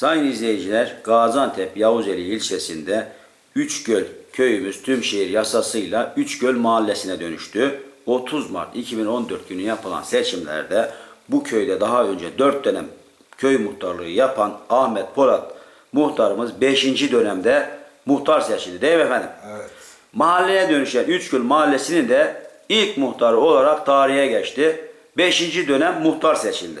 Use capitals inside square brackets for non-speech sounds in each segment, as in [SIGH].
Sayın izleyiciler, Gaziantep Yavuzeli ilçesinde Üçgöl köyümüz tüm şehir yasasıyla Üçgöl mahallesine dönüştü. 30 Mart 2014 günü yapılan seçimlerde bu köyde daha önce 4 dönem köy muhtarlığı yapan Ahmet Polat muhtarımız 5. dönemde muhtar seçildi değil mi efendim? Evet. Mahalleye dönüşen Üçgül Mahallesi'nin de ilk muhtarı olarak tarihe geçti. Beşinci dönem muhtar seçildi.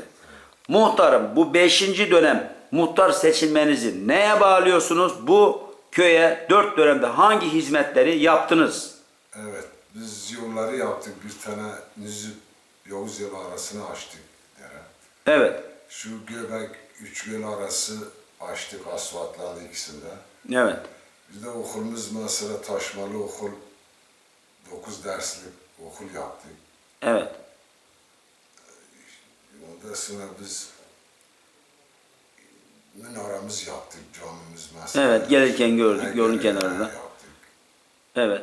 Muhtarım bu beşinci dönem muhtar seçilmenizi neye bağlıyorsunuz? Bu köye dört dönemde hangi hizmetleri yaptınız? Evet. Biz yolları yaptık. Bir tane Nizip Yavuz yolu arasını açtık. Dere. Evet, Şu Göbek üç göl arası açtık asfaltlarla ikisinde. evet, Bir de okulumuz mesela taşmalı okul. 9 derslik okul yaptık. evet. Ondan sonra biz minaramız yaptık, camimiz mesela. Evet, gelirken gördük, Ha, yolun kenarında. Yaptık. Evet.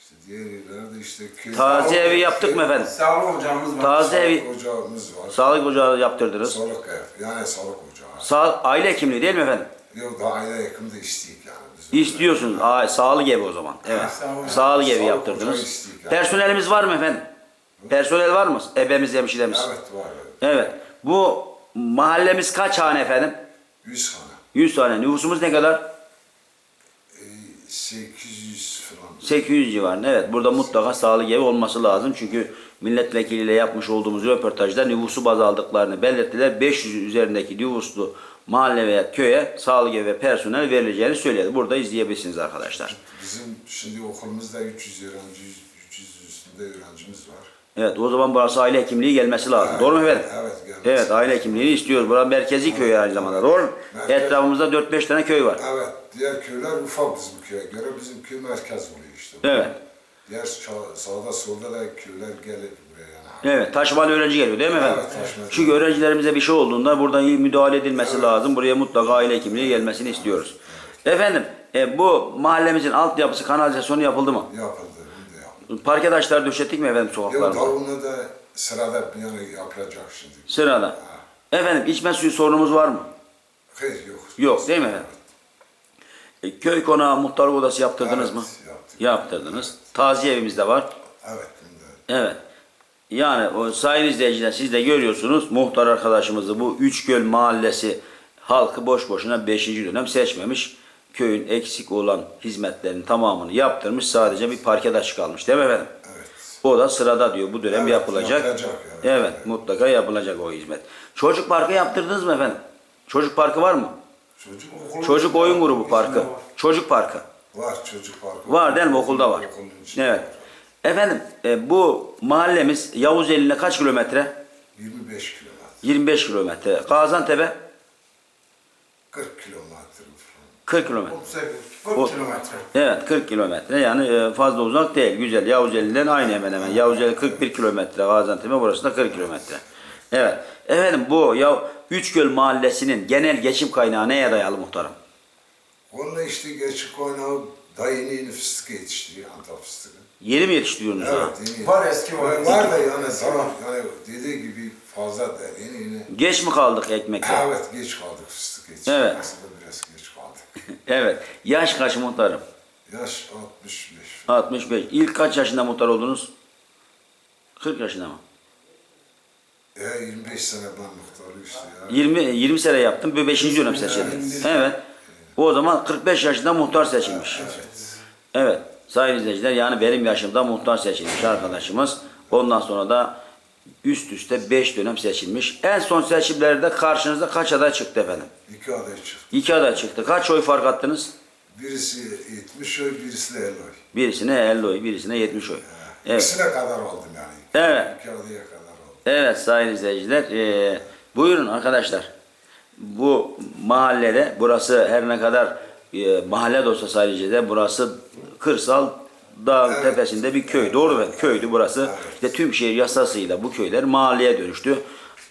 İşte diğer yerlerde işte köy... Taze evi yaptık mı efendim? Sağlık hocamız var. Taze evi, Sağlık ocağımız var. sağlık ocağı yaptırdınız. Sağlık ev, yani sağlık ocağı. Sağ, aile hekimliği değil mi efendim? Yok da aile yakında isteyik yani. Bizim İstiyorsunuz. Aa, sağlık evi o zaman. Evet. sağlık- Sağlık evi yaptırdınız. yani. Personelimiz var mı efendim? Personel var mı? Ebemiz, hemşiremiz. Evet var. Evet. Bu mahallemiz kaç hane efendim? 100 tane. 100 tane. Nüfusumuz ne kadar? E, 800 falan. 800 civarında. Evet. Burada mutlaka sağlık evi olması lazım. Çünkü milletvekiliyle yapmış olduğumuz röportajda nüfusu baz aldıklarını belirttiler. 500 üzerindeki nüfuslu mahalle veya köye sağlık evi ve personel verileceğini söyledi. Burada izleyebilirsiniz arkadaşlar. Bizim şimdi okulumuzda 300 öğrenci, 300 üstünde öğrencimiz var. Evet o zaman burası aile hekimliği gelmesi lazım. Evet, Doğru mu efendim? evet, gelmesi. Evet aile hekimliğini istiyoruz. Burası merkezi köy aynı zamanda. Doğru mu? Merkez- Etrafımızda 4-5 tane köy var. Evet, diğer köyler ufak bizim köye göre. Bizim köy merkez oluyor işte. Evet. Diğer ça- sağda solda da köyler gelir buraya yani. Evet, taşımalı öğrenci geliyor değil mi efendim? Evet, taşımalı. Çünkü öğrencilerimize bir şey olduğunda burada iyi müdahale edilmesi lazım. Buraya mutlaka aile hekimliği gelmesini istiyoruz. Efendim, e, bu mahallemizin altyapısı, kanalizasyonu yapıldı mı? Yapıldı, bunu da yapıldı. Parke taşları döşettik mi efendim Yok sokaklarda? da onu da sırada yani yapılacak şimdi. Sırada. Efendim, içme suyu sorunumuz var mı? Hayır yok. Yok, değil mi? E, köy konağı, muhtarlık odası yaptırdınız Evet, mı? yaptık. Yaptırdınız. Taziye evimiz de var. Evet. Evet. Yani o sayın izleyiciler siz de görüyorsunuz muhtar arkadaşımızı bu Üçgöl mahallesi halkı boş boşuna 5. dönem seçmemiş. Köyün eksik olan hizmetlerin tamamını yaptırmış. Sadece bir parke taşı kalmış değil mi efendim? Evet. O da sırada diyor bu dönem Evet, yapılacak. yapılacak, evet. evet. mutlaka yapılacak o hizmet. Çocuk parkı yaptırdınız mı efendim? Çocuk parkı var mı? Çocuk Okul- Çocuk oyun grubu parkı. var. Çocuk parkı. var, çocuk parkı. Var değil mi? Okulda var. Evet. Efendim e, bu mahallemiz Yavuzeli'ne kaç kilometre? 25 kilometre, 25 kilometre. Gaziantep'e 40 kilometre falan. 40 kilometre. 38, 40 O- kilometre. Evet 40 kilometre yani e, fazla uzak değil. Güzel. Yavuzeli'den aynı hemen hemen. Yavuzeli 41 kilometre. Gaziantep'e burası da 40 kilometre. Evet. Efendim bu ya Üçgöl mahallesinin genel geçim kaynağı neye dayalı muhtarım? Onunla işte geçik oynağı da yeni fıstık yetiştiriyor, Antep fıstığı. Yeni mi yetiştiriyorsunuz? ha? Evet, yeni. Var, eski var. Var da yani tamam, yani dediği gibi fazla da yeni yeni. Geç mi kaldık ekmekte? Evet, geç kaldık fıstık yetiştirmesinde Evet. biraz geç kaldık. [LAUGHS] Evet. Yaş kaç muhtarım? Yaş 65. 65. İlk kaç yaşında muhtar oldunuz? 40 yaşında mı? E 25 sene ben muhtarı işte ya. 20 20 sene yaptım. Bu 5. dönem seçildi. Evet. O zaman 45 yaşında muhtar seçilmiş. Evet. Evet. Sayın izleyiciler yani benim yaşımda muhtar seçilmiş arkadaşımız. Ondan sonra da üst üste 5 dönem seçilmiş. En son seçimlerde karşınızda kaç aday çıktı efendim? İki aday çıktı. 2 aday çıktı. Kaç oy fark attınız? Birisi 70 oy, birisi de 50 oy. Birisine 50 oy, birisine 70 oy. Evet. İkisine kadar aldım yani. Evet. İki adaya kadar. Evet sayın izleyiciler. eee, buyurun arkadaşlar. Bu mahallede burası her ne kadar eee, mahalle de olsa sadece burası kırsal dağ Evet. tepesinde bir köy. Doğru mu? Köydü burası. İşte tüm şehir yasasıyla bu köyler mahalleye dönüştü.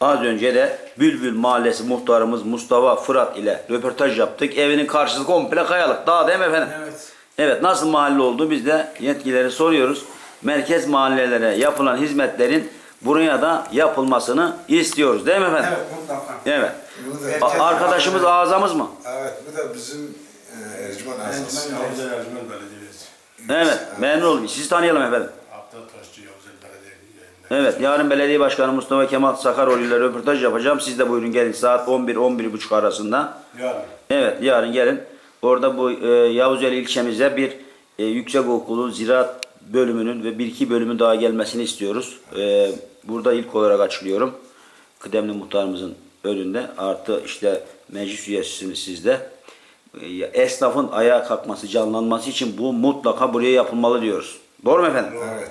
Az önce de Bülbül Mahallesi muhtarımız Mustafa Fırat ile röportaj yaptık. Evinin karşısı komple kayalık. Dağ değil mi efendim? Evet. Evet nasıl mahalle oldu biz de yetkilileri soruyoruz. Merkez mahallelere yapılan hizmetlerin buraya da yapılmasını istiyoruz değil mi efendim? Evet mutlaka. Evet. Da, arkadaşımız ağzamız mı? evet bu da bizim e, Ercüman Asası. Yavuz Ercüment Belediyesi. Evet. Memnun oldum. Sizi tanıyalım efendim. Abdal Taşçı Yavuz Belediye yayınında. Evet. Yarın Belediye Başkanı Mustafa Kemal Sakaroğlu ile röportaj yapacağım. Siz de buyurun gelin saat 11-11.30 arasında. Yarın. Evet yarın gelin. Orada bu e, Yavuzeli ilçemize bir e, yüksek okulu ziraat bölümünün ve bir iki bölümün daha gelmesini istiyoruz. E, burada ilk olarak açıklıyorum. Kıdemli muhtarımızın önünde artı işte meclis üyesisiniz sizde. E, esnafın ayağa kalkması, canlanması için bu mutlaka buraya yapılmalı diyoruz. Doğru mu efendim? Evet.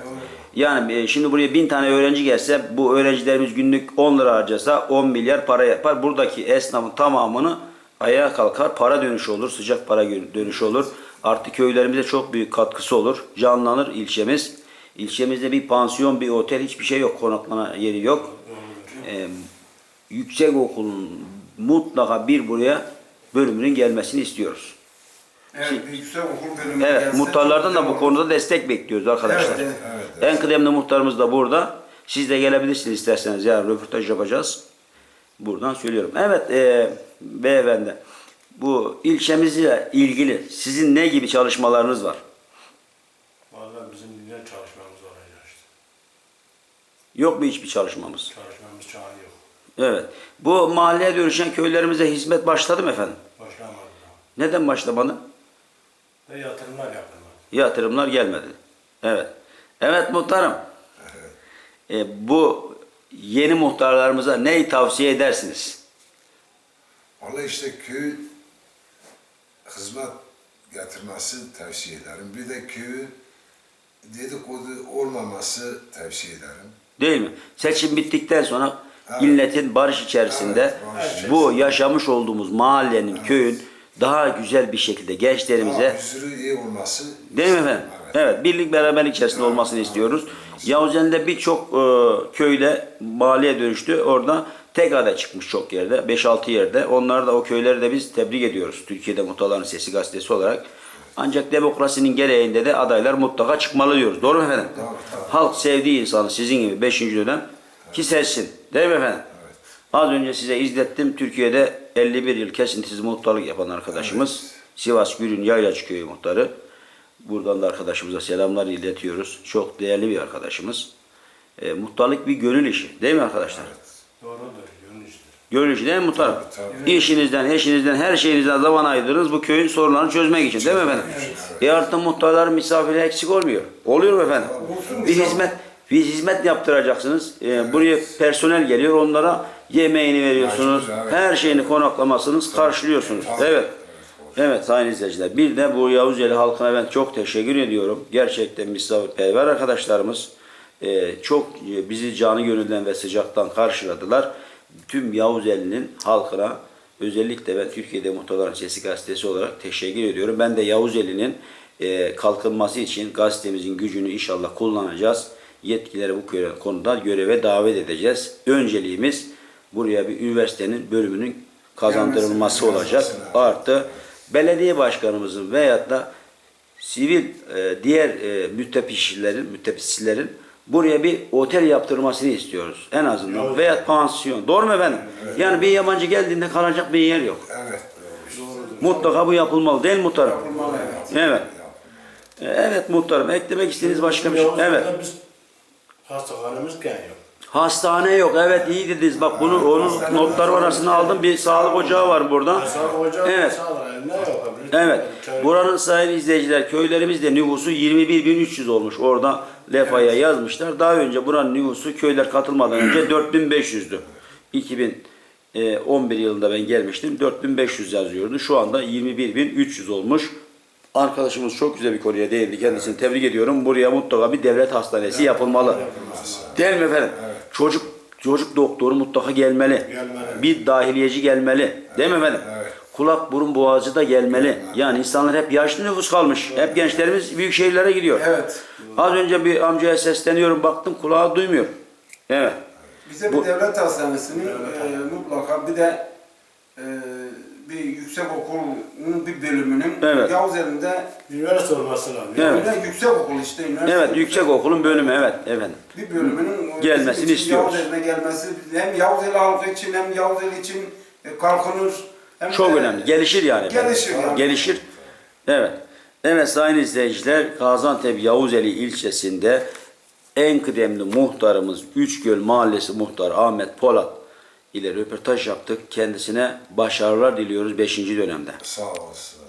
Yani e, şimdi buraya bin tane öğrenci gelse bu öğrencilerimiz günlük 10 lira harcasa 10 milyar para yapar. Buradaki esnafın tamamını ayağa kalkar. Para dönüşü olur. Sıcak para dönüşü olur. Artık köylerimize çok büyük katkısı olur. Canlanır ilçemiz. İlçemizde bir pansiyon, bir otel hiçbir şey yok. Konaklama yeri yok. E, yüksek okulun mutlaka bir buraya bölümünün gelmesini istiyoruz. Evet, bir yüksek okul bölümü Evet, gelse muhtarlardan da bu güzel konuda destek bekliyoruz arkadaşlar. Evet, evet. En kıdemli muhtarımız da burada. Siz de gelebilirsiniz isterseniz. Yarın röportaj yapacağız. Buradan söylüyorum. Evet, e, beyefendi. Bu ilçemizle ilgili sizin ne gibi çalışmalarınız var? Vallahi bizim ne çalışmamız olacak işte. Yok mu hiçbir çalışmamız? Çalışmamız an yok. Evet. Bu mahalleye dönüşen köylerimize hizmet başladı mı efendim? Başlamadı. Neden başlamadı? Ve yatırımlar yapılmadı. Yatırımlar gelmedi. Evet. Evet muhtarım. E, bu yeni muhtarlarımıza neyi tavsiye edersiniz? Valla işte köy hizmet getirmesi tavsiye ederim. Bir de köyü dedikodu olmaması tavsiye ederim. Değil mi? Seçim bittikten sonra Evet. milletin barış içerisinde Evet, barış bu içerisinde. yaşamış olduğumuz mahallenin, köyün daha güzel bir şekilde gençlerimize huzuru iyi olması. Değil mi efendim? Evet. Birlik beraberlik içerisinde olmasını istiyoruz. Yavuzeli'nde birçok e, köyle mahalleye dönüştü. Orada tek aday çıkmış çok yerde. 5-6 yerde. Onlar da o köyleri de biz tebrik ediyoruz. Türkiye'de Muhtarların Sesi gazetesi olarak. Ancak demokrasinin gereğinde de adaylar mutlaka çıkmalı diyoruz. Doğru mu efendim? Doğru, tabii. Halk sevdiği insanı sizin gibi 5. dönem ki seçsin. Değil mi efendim? Evet. Az önce size izlettim. Türkiye'de 51 yıl kesintisiz muhtarlık yapan arkadaşımız. Evet. Sivas Gürün Yaylacı Köyü muhtarı. Buradan da arkadaşımıza selamlar iletiyoruz. Çok değerli bir arkadaşımız. E, muhtarlık bir gönül işi. Değil mi arkadaşlar? Doğrudur. Yönün iştir. Gönül işi değil mi muhtarım? Tabii, tabii. İşinizden, eşinizden, her şeyinizden zaman ayırdınız bu köyün sorunlarını çözmek için. Değil mi efendim? E artık muhtarların misafiri eksik olmuyor. Oluyor mu efendim? Olsun Bir hizmet bir hizmet yaptıracaksınız. E, buraya personel geliyor. Onlara yemeğini veriyorsunuz. Evet. Her şeyini konaklamasınız, karşılıyorsunuz. Evet. Evet sayın izleyiciler. Bir de bu Yavuzeli halkına ben çok teşekkür ediyorum. Gerçekten misafirperver arkadaşlarımız e, çok e, bizi canı gönülden ve sıcaktan karşıladılar. Tüm Yavuzeli'nin halkına özellikle ben Türkiye'de Muhtarların Sesi gazetesi olarak teşekkür ediyorum. Ben de Yavuzeli'nin e, kalkınması için gazetemizin gücünü inşallah kullanacağız. Yetkileri bu konuda göreve davet edeceğiz. Önceliğimiz buraya bir üniversitenin bölümünün kazandırılması olacak. Artı belediye başkanımızın veyahut da sivil e, diğer e, müttefikçilerin, müttefikçilerin buraya bir otel yaptırmasını istiyoruz. En azından. Evet. Veya pansiyon. Doğru mu efendim? Yani bir yabancı geldiğinde kalacak bir yer yok. Evet. Mutlaka bu yapılmalı değil mi muhtarım? Yapılmalı, evet. Evet. Evet muhtarım. Eklemek istediğiniz başka bir şey. Evet. Biz hastahanemiz gen yok. Hastane yok. Evet iyi dediniz. Bak bunu onun notları arasına aldım. Bir sağlık ocağı var burada. Mesela hoca Evet. Ne yapabilir? Evet. Buranın sahibi izleyiciler köylerimizde nüfusu 21.300 olmuş. Orada lefaya yazmışlar. Daha önce buranın nüfusu köyler katılmadan önce [CLEARS THROAT] 4500'dü. 2011 yılında ben gelmiştim. 4500 yazıyordu. Şu anda 21.300 olmuş. Arkadaşımız çok güzel bir konuya değindi. Kendisini tebrik ediyorum. Buraya mutlaka bir devlet hastanesi yapılmalı. Değil mi efendim? Çocuk çocuk doktoru mutlaka gelmeli. Gelmeli. Bir dahiliyeci gelmeli. Değil mi efendim? Evet. Kulak burun boğazı da gelmeli. Yani insanlar hep yaşlı nüfus kalmış. Hep gençlerimiz büyük şehirlere gidiyor. Evet. Az önce bir amcaya sesleniyorum baktım kulağı duymuyor. Evet. Bize Bu- bir devlet hastanesinin e, mutlaka bir de e, bir yüksek okulun bir bölümünün Evet. Yavuzeli'nde Üniversite olması lazım. Evet. bir de yüksek okul işte üniversite. Evet yüksek okulun bölümü evet efendim. Bir bölümünün e, Gelmesini bizim için istiyoruz. Yavuzeli'ne gelmesi hem Yavuzeli halkı için hem Yavuzeli için e, kalkınır. Hem Çok de- önemli. Gelişir yani. Gelişir yani. Gelişir. Evet. Evet sayın izleyiciler Gaziantep Yavuzeli ilçesinde en kıdemli muhtarımız Üçgöl Mahallesi muhtarı Ahmet Polat ile röportaj yaptık. Kendisine başarılar diliyoruz 5. dönemde. Sağ olasın.